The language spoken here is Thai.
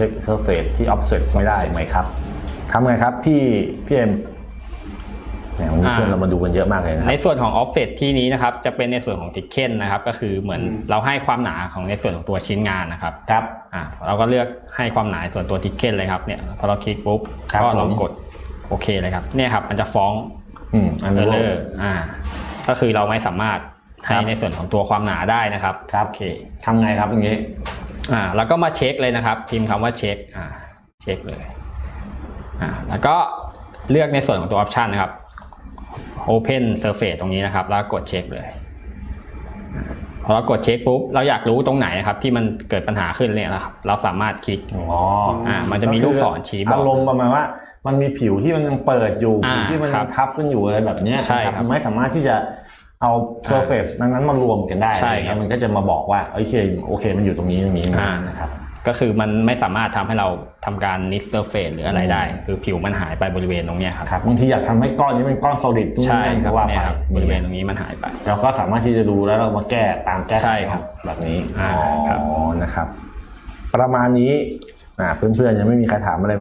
ช็คเซอร์เฟซที่ offset ไม่ได้ไหมครับทำไงครับพี่พี่เอ็มเนี่ยวันนี้อ่าเพื่อนเรามาดูกันเยอะมากเลยนะคในรับส่วนของ offset ที่นี้นะครับจะเป็นในส่วนของ ticket นะครับก็คือเหมือนเราให้ความหนาของในส่วนของตัวชิ้นงานนะครับครับอ่าเราก็เลือกให้ความหนาส่วนตัว ticket เลยครับเนี่ยพอเราคลิกปุ๊บครับก็ลองผมกดโอเคเลยครับเนี่ยครับมันจะฟ้องอืมอันเอนี้อร์เลอร์อ่า ก็คือเราไม่สามารถครัให้บในส่วนของตัวความหนาได้นะครับ ครับโอเคทำไงครับอย่างนี้ อ่าแล้วก็มาเช็คเลยนะครับ พิมพ์คำว่าเช็คอ่าเช็คเลยอ่าแล้วก็เลือกในส่วนของตัวออปชันนะครับ Open Surface ตรงนี้นะครับ แล้วกดเช็คเลยอ่าพอเรากดเช็คปุ๊บเราอยากรู้ตรงไหนครับ ที่มันเกิดปัญหาขึ้นเนี่ยนะครับ เราสามารถคลิกอ๋ออ่า มันจะมีลูกศรชี้บอกอารมณ์ประมาณว่า มันมีผิวที่มันยังเปิดอยู่อ่าผิวที่มันครัยังบทับกันอยู่อะไรแบบเนี้ยใช่ครับมันไม่สามารถที่จะ เอาเซอร์เฟซนั้นๆมารวมกันได้ใช่อะไรครับเงี้ยมันก็จะมาบอกว่าโอเคโอเค มันอยู่ตรงนี้ตรงนี้อ่านะครับ ก็คือมันไม่สามารถทำให้เราทำการ Knit Surface หรืออะไรได้ คือผิวมันหายไปบริเวณตรงเนี้ยครับครับบางทีอยากทำให้ก้อนนี้เป็นก้อน solid นู่นใช่นี่นั่นครัก็บว่าเนี่ไปยครับบริเวณตรงนี้มันหายไป เราก็สามารถที่จะดูแล้วเรามาแก้ตามแก้ไขใช่ครับแบบนี้อ่าอ๋อครับนะครับ ประมาณนี้อ่าเพื่อนๆยังไม่มีใครถามอะไร